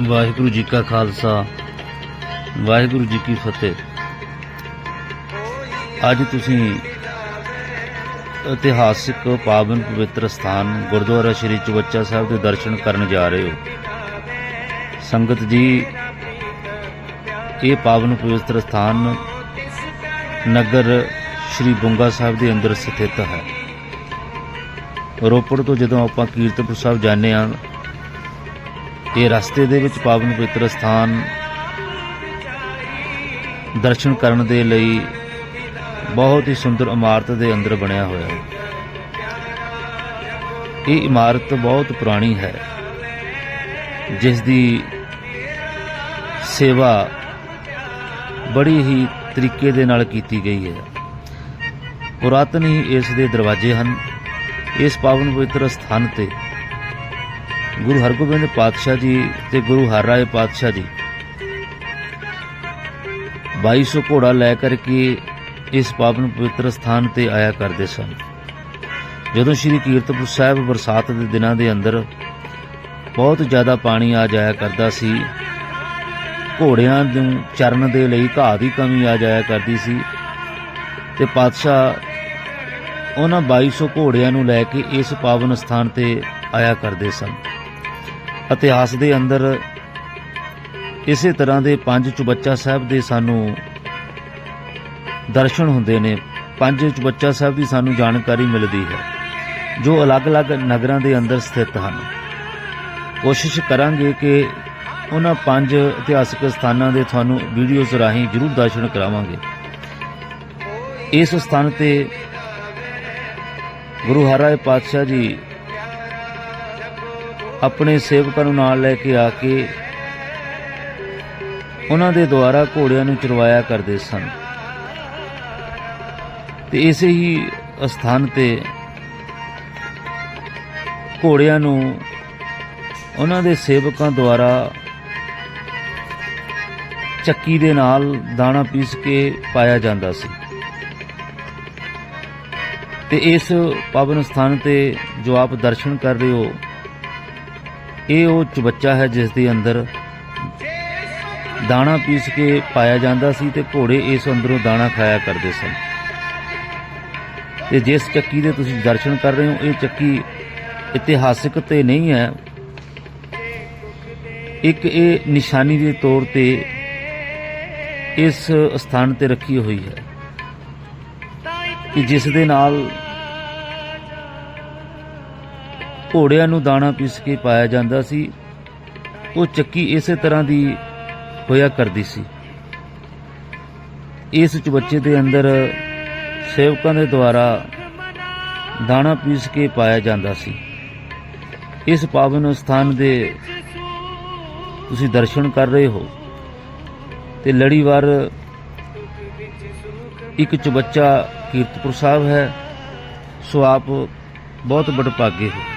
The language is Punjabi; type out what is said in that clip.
ਵਾਹਿਗੁਰੂ ਜੀ ਕਾ ਖਾਲਸਾ, ਵਾਹਿਗੁਰੂ ਜੀ ਕੀ ਫਤਿਹ। ਅੱਜ ਤੁਸੀਂ ਇਤਿਹਾਸਿਕ ਪਾਵਨ ਪਵਿੱਤਰ ਸਥਾਨ ਗੁਰਦੁਆਰਾ ਸ੍ਰੀ ਚਵੱਚਾ ਸਾਹਿਬ ਦੇ ਦਰਸ਼ਨ ਕਰਨ ਜਾ ਰਹੇ ਹੋ। ਸੰਗਤ ਜੀ, ਇਹ ਪਾਵਨ ਪਵਿੱਤਰ ਸਥਾਨ ਨਗਰ ਸ੍ਰੀ ਬੁੰਗਾ ਸਾਹਿਬ ਦੇ ਅੰਦਰ ਸਥਿਤ ਹੈ। ਰੋਪੜ ਤੋਂ ਜਦੋਂ ਆਪਾਂ ਕੀਰਤਪੁਰ ਸਾਹਿਬ ਜਾਂਦੇ ਹਾਂ ਇਹ ਰਸਤੇ ਦੇ ਵਿੱਚ ਪਾਵਨ ਪਵਿੱਤਰ ਸਥਾਨ ਦਰਸ਼ਨ ਕਰਨ ਦੇ ਲਈ ਬਹੁਤ ਹੀ ਸੁੰਦਰ ਇਮਾਰਤ ਦੇ ਅੰਦਰ ਬਣਿਆ ਹੋਇਆ ਹੈ। ਇਹ ਇਮਾਰਤ ਬਹੁਤ ਪੁਰਾਣੀ ਹੈ, ਜਿਸ ਦੀ ਸੇਵਾ ਬੜੀ ਹੀ ਤਰੀਕੇ ਦੇ ਨਾਲ ਕੀਤੀ ਗਈ ਹੈ। ਪੁਰਾਤਨ ਹੀ ਇਸ ਦੇ ਦਰਵਾਜ਼ੇ ਹਨ। ਇਸ ਪਾਵਨ ਪਵਿੱਤਰ ਸਥਾਨ ਤੇ ਗੁਰੂ ਹਰਗੋਬਿੰਦ ਪਾਤਸ਼ਾਹ ਜੀ ਤੇ ਗੁਰੂ ਹਰਰਾਏ ਪਾਤਸ਼ਾਹ ਜੀ। 2200 ਘੋੜਾ ਲੈ ਕਰਕੇ ਇਸ ਪਾਵਨ ਪਵਿੱਤਰ ਸਥਾਨ ਤੇ ਆਇਆ ਕਰਦੇ ਸਨ। ਜਦੋਂ ਸ੍ਰੀ ਕੀਰਤਪੁਰ ਸਾਹਿਬ ਬਰਸਾਤ ਦੇ ਦਿਨਾਂ ਦੇ ਅੰਦਰ ਬਹੁਤ ਜ਼ਿਆਦਾ ਪਾਣੀ ਆ ਜਾਇਆ ਕਰਦਾ ਸੀ, ਘੋੜਿਆਂ ਨੂੰ ਚਰਨ ਦੇ ਲਈ ਘਾਹ ਦੀ ਕਮੀ ਆ ਜਾਇਆ ਕਰਦੀ ਸੀ ਤੇ ਪਾਤਸ਼ਾਹ ਉਹਨਾਂ 2200 ਘੋੜਿਆਂ ਨੂੰ ਲੈ ਕੇ ਇਸ ਪਾਵਨ ਸਥਾਨ ਤੇ ਆਇਆ ਕਰਦੇ ਸਨ। ਇਤਿਹਾਸ ਦੇ ਅੰਦਰ ਇਸੇ ਤਰ੍ਹਾਂ ਦੇ ਪੰਜ ਚੁਬੱਚਾ ਸਾਹਿਬ ਦੇ ਸਾਨੂੰ ਦਰਸ਼ਨ ਹੁੰਦੇ ਨੇ। ਪੰਜ ਚੁਬੱਚਾ ਸਾਹਿਬ ਦੀ ਸਾਨੂੰ ਜਾਣਕਾਰੀ ਮਿਲਦੀ ਹੈ, ਜੋ ਅਲੱਗ-ਅਲੱਗ ਨਗਰਾਂ ਦੇ ਅੰਦਰ ਸਥਿਤ ਹਨ। ਕੋਸ਼ਿਸ਼ ਕਰਾਂਗੇ ਕਿ ਉਹਨਾਂ ਪੰਜ ਇਤਿਹਾਸਕ ਸਥਾਨਾਂ ਦੇ ਤੁਹਾਨੂੰ ਵੀਡੀਓਜ਼ ਰਾਹੀਂ ਜ਼ਰੂਰ ਦਰਸ਼ਨ ਕਰਾਵਾਂਗੇ। ਇਸ ਸਥਾਨ ਤੇ ਗੁਰੂ ਹਰਿਰਾਏ ਪਾਤਸ਼ਾਹ ਜੀ ਆਪਣੇ ਸੇਵਕਾਂ ਨੂੰ ਨਾਲ ਲੈ ਕੇ ਆ ਕੇ ਉਹਨਾਂ ਦੇ ਦੁਆਰਾ ਘੋੜਿਆਂ ਨੂੰ ਚਰਵਾਇਆ ਕਰਦੇ ਸਨ। ਤੇ ਇਸੇ ਹੀ ਸਥਾਨ ਤੇ ਘੋੜਿਆਂ ਨੂੰ ਉਹਨਾਂ ਦੇ ਸੇਵਕਾਂ ਦੁਆਰਾ ਚੱਕੀ ਦੇ ਨਾਲ ਦਾਣਾ ਪੀਸ ਕੇ ਪਾਇਆ ਜਾਂਦਾ ਸੀ। ਤੇ ਇਸ ਪਾਵਨ ਸਥਾਨ ਤੇ ਜੋ ਆਪ ਦਰਸ਼ਨ ਕਰ ਰਹੇ ਹੋ ਇਹ ਉਹ ਚਬੱਚਾ ਹੈ ਜਿਸ ਦੇ ਅੰਦਰ ਦਾਣਾ ਪੀਸ ਕੇ ਪਾਇਆ ਜਾਂਦਾ ਸੀ ਤੇ ਘੋੜੇ ਇਸ ਅੰਦਰੋਂ ਦਾਣਾ ਖਾਇਆ ਕਰਦੇ ਸਨ। ਤੇ ਜਿਸ ਚੱਕੀ ਦੇ ਤੁਸੀਂ ਦਰਸ਼ਨ ਕਰ ਰਹੇ ਹੋ, ਇਹ ਚੱਕੀ ਇਤਿਹਾਸਿਕ ਤੇ ਨਹੀਂ ਹੈ। ਇੱਕ ਇਹ ਨਿਸ਼ਾਨੀ ਦੇ ਤੌਰ ਤੇ ਇਸ ਸਥਾਨ ਤੇ ਰੱਖੀ ਹੋਈ ਹੈ ਕਿ ਜਿਸ ਦੇ ਨਾਲ ਘੋੜਿਆਂ ਨੂੰ ਦਾਣਾ ਪੀਸ ਕੇ ਪਾਇਆ ਜਾਂਦਾ ਸੀ। ਉਹ ਚੱਕੀ ਇਸੇ ਤਰ੍ਹਾਂ ਦੀ ਹੋਇਆ ਕਰਦੀ ਸੀ। ਇਸ ਚਬੱਚੇ ਦੇ ਅੰਦਰ ਸੇਵਕਾਂ ਦੇ ਦੁਆਰਾ ਦਾਣਾ ਪੀਸ ਕੇ ਪਾਇਆ ਜਾਂਦਾ ਸੀ। ਇਸ ਪਾਵਨ ਸਥਾਨ ਦੇ ਤੁਸੀਂ ਦਰਸ਼ਨ ਕਰ ਰਹੇ ਹੋ ਤੇ ਲੜੀਵਾਰ ਇੱਕ ਚਬੱਚਾ ਕੀਰਤਪੁਰ ਸਾਹਿਬ ਹੈ। ਸੋ ਆਪ ਬਹੁਤ ਬੜਭਾਗੇ ਹੋ।